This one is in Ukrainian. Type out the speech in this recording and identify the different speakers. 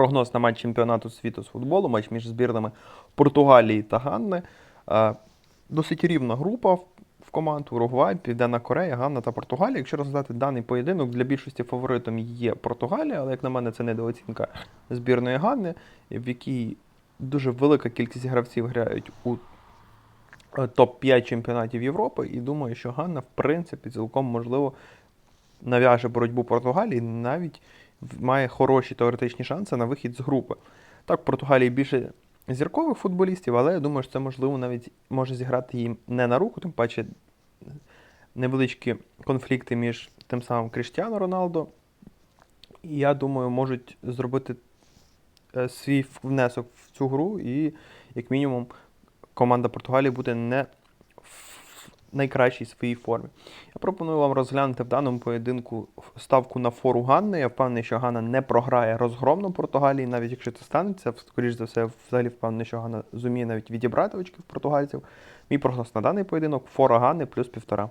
Speaker 1: Прогноз на матч чемпіонату світу з футболу, матч між збірними Португалії та Ганни. Е, Досить рівна група в- команд Уругвай, Південна Корея, Ганна та Португалія. Якщо розглядати даний поєдинок, для більшості фаворитом є Португалія, але як на мене, це недооцінка збірної Ганни, в якій дуже велика кількість гравців грають у е, топ-5 чемпіонатів Європи. І думаю, що Ганна, в принципі, цілком можливо нав'яже боротьбу Португалії, навіть має хороші теоретичні шанси на вихід з групи. Так, в Португалії більше зіркових футболістів, але я думаю, що це можливо навіть може зіграти їм не на руку, тим паче невеличкі конфлікти між тим самим Кріштіано Роналдо. І я думаю, можуть зробити е, свій внесок в цю гру, і, як мінімум, команда Португалії буде не найкращій своїй формі. Я пропоную вам розглянути в даному поєдинку ставку на фору Ганни. Я впевнений, що Ганна не програє розгромно Португалії, навіть якщо це станеться. Скоріш за все, взагалі впевнений, що Ганна зуміє навіть відібрати очки в португальців. Мій прогноз на даний поєдинок фора Ганни плюс півтора.